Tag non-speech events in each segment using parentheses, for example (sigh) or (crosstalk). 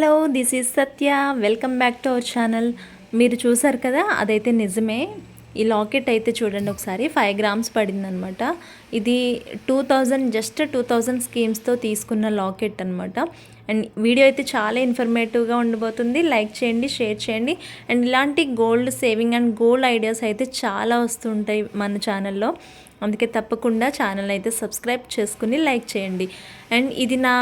Hello this is Satya. Welcome back to our channel. మీరు చూసారు కదా అదైతే నిజమే. ఈ లాకెట్ అయితే చూడండి ఒకసారి. ఫైవ్ గ్రామ్స్ పడిందనమాట. ఇది two thousand just two thousand స్కీమ్స్తో తీసుకున్న లాకెట్ అనమాట. అండ్ వీడియో అయితే చాలా ఇన్ఫర్మేటివ్గా ఉండబోతుంది. లైక్ చేయండి షేర్ చేయండి. అండ్ ఇలాంటి gold saving and gold ideas అయితే చాలా వస్తుంటాయి మన ఛానల్లో. అందుకే తప్పకుండా ఛానల్ అయితే సబ్స్క్రైబ్ చేసుకుని లైక్ చేయండి. అండ్ ఇది నా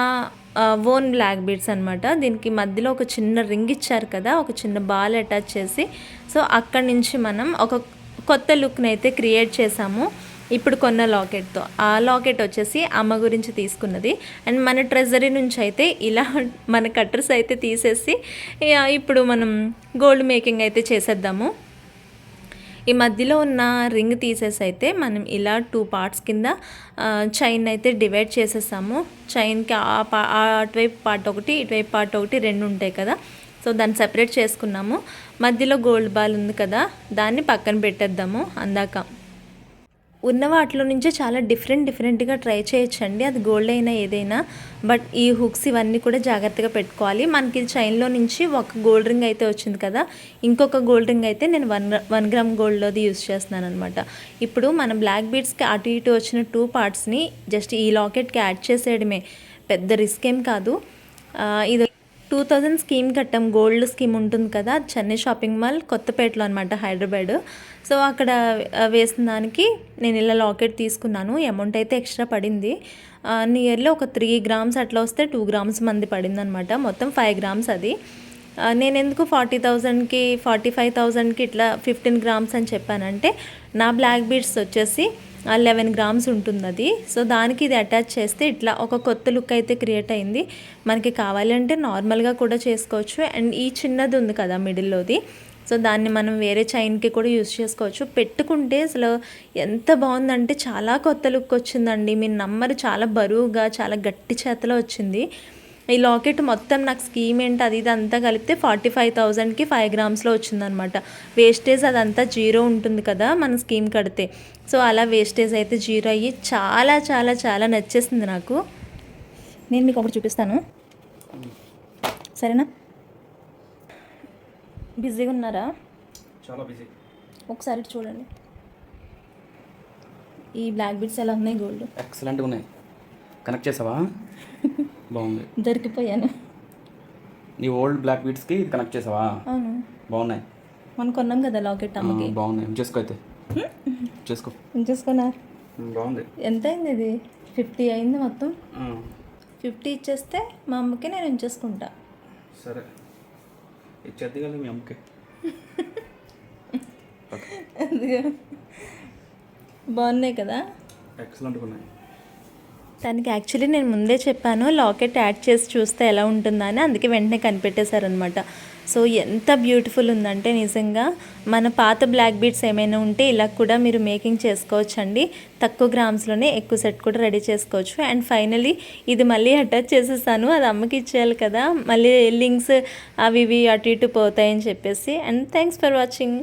ఓన్ బ్లాక్ బీడ్స్ అనమాట దీనికి మధ్యలో ఒక చిన్న రింగ్ ఇచ్చారు కదా ఒక చిన్న బాల్ అటాచ్ చేసి. సో అక్కడి నుంచి మనం ఒక కొత్త లుక్ని అయితే క్రియేట్ చేసాము. ఇప్పుడు కొన్న లాకెట్తో ఆ లాకెట్ వచ్చేసి అమ్మ గురించి తీసుకున్నది. అండ్ మన ట్రెజరీ నుంచి అయితే ఇలా మన కట్టర్స్ అయితే తీసేసి ఇప్పుడు మనం గోల్డ్ మేకింగ్ అయితే చేసేద్దాము. ఈ మధ్యలో ఉన్న రింగ్ తీసేసి అయితే మనం ఇలా టూ పార్ట్స్ కింద చైన్ అయితే డివైడ్ చేసేసాము. చైన్కి ఆ పా అటువైపు పార్ట్ ఒకటి ఇటువైపు పార్ట్ ఒకటి రెండు ఉంటాయి కదా. సో దాన్ని సెపరేట్ చేసుకున్నాము. మధ్యలో గోల్డ్ బాల్ ఉంది కదా దాన్ని పక్కన పెట్టేద్దాము అందాక. ఉన్న వాటిలో నుంచే చాలా డిఫరెంట్ డిఫరెంట్గా ట్రై చేయొచ్చండి. అది గోల్డ్ అయినా ఏదైనా. బట్ ఈ హుక్స్ ఇవన్నీ కూడా జాగ్రత్తగా పెట్టుకోవాలి. మనకి చైన్లో నుంచి ఒక గోల్డ్ రింగ్ అయితే వచ్చింది కదా. ఇంకొక గోల్డ్ రింగ్ అయితే నేను వన్ వన్ గ్రామ్ గోల్డ్లోది యూస్ చేస్తున్నాను అనమాట ఇప్పుడు మనం బ్లాక్ బీడ్స్కి అటు ఇటు వచ్చిన టూ పార్ట్స్ని జస్ట్ ఈ లాకెట్కి యాడ్ చేసేయడమే. పెద్ద రిస్క్ ఏం కాదు. ఇది టూ థౌజండ్ స్కీమ్ కట్టాం. గోల్డ్ స్కీమ్ ఉంటుంది కదా చెన్నై షాపింగ్ మాల్ కొత్తపేటలో అనమాట హైదరాబాద్. సో అక్కడ వేసిన దానికి నేను ఇలా లాకెట్ తీసుకున్నాను. అమౌంట్ అయితే ఎక్స్ట్రా పడింది. నియర్లీ ఒక త్రీ గ్రామ్స్ అట్లా వస్తే టూ గ్రామ్స్ మంది పడింది అనమాట మొత్తం ఫైవ్ గ్రామ్స్ అది. నేను ఎందుకు ఫార్టీ థౌజండ్కి ఫార్టీ ఫైవ్ థౌజండ్కి ఇట్లా ఫిఫ్టీన్ గ్రామ్స్ అని చెప్పానంటే నా బ్లాక్ బీడ్స్ వచ్చేసి లెవెన్ గ్రామ్స్ ఉంటుంది అది సో దానికి ఇది అటాచ్ చేస్తే ఇట్లా ఒక కొత్త లుక్ అయితే క్రియేట్ అయింది. మనకి కావాలంటే నార్మల్గా కూడా చేసుకోవచ్చు. అండ్ ఈ చిన్నది ఉంది కదా మిడిల్లోది. సో దాన్ని మనం వేరే చైన్కి కూడా యూజ్ చేసుకోవచ్చు. పెట్టుకుంటే అసలు ఎంత బాగుందంటే చాలా కొత్త లుక్ వచ్చిందండి. మీరు నమ్మరు చాలా బరువుగా చాలా గట్టి చేతలో వచ్చింది. ఈ లాకెట్ మొత్తం నాకు స్కీమ్ ఏంటి అది ఇది అంతా కలిపితే ఫార్టీ ఫైవ్ థౌజండ్కి ఫైవ్ గ్రామ్స్లో వచ్చిందనమాట వేస్టేజ్ అదంతా జీరో ఉంటుంది కదా మన స్కీమ్ కడితే. సో అలా వేస్టేజ్ అయితే జీరో అయ్యి చాలా చాలా చాలా నచ్చేసింది నాకు. నేను మీకు ఒకటి చూపిస్తాను. సరేనా? బిజీగా ఉన్నారా? చాలా బిజీ. ఒకసారి చూడండి. ఈ బ్లాక్ బీడ్స్ ఎలా ఉన్నాయి గోల్డ్? ఎక్సలెంట్గా ఉన్నాయి. కనెక్ట్ చేసావా? (laughs) బాగుంది. దొరికిపోయాను. నీ ఓల్డ్ బ్లాక్ బీట్స్కి ఇది కనెక్ట్ చేసావా? అవును. బాగున్నాయి. మనం కొన్నాం కదా లాకెట్ అమ్మకి. బాగున్నాయి. చేసుకో అయితే. చేసుకో. ఉంచేసుకున్నా ఉమ్, బాగుంది. ఎంత అయింది ఇది? ఫిఫ్టీ అయింది మొత్తం. ఫిఫ్టీ ఇచ్చేస్తే మా అమ్మకి నేను ఉంచేసుకుంటా. సరే. ఇచ్చేద్ది కదా మీ అమ్మకి. (laughs) బాగున్నాయి కదా? ఎక్సలెంట్గా ఉన్నాయి. దానికి యాక్చువల్లీ నేను ముందే చెప్పాను లాకెట్ యాడ్ చేసి చూస్తే ఎలా ఉంటుందని అందుకే వెంటనే కనిపెట్టేశారనమాట సో ఎంత బ్యూటిఫుల్ ఉందంటే నిజంగా మన పాత బ్లాక్ బీట్స్ ఏమైనా ఉంటే ఇలా కూడా మీరు మేకింగ్ చేసుకోవచ్చండి. తక్కువ గ్రామ్స్లోనే ఎక్కువ సెట్ కూడా రెడీ చేసుకోవచ్చు. అండ్ ఫైనలీ ఇది మళ్ళీ అటాచ్ చేసేసాను అది అమ్మకి ఇచ్చేయాలి కదా. మళ్ళీ లింక్స్ అవి ఇవి అటు ఇటు పోతాయని చెప్పేసి. And thanks for watching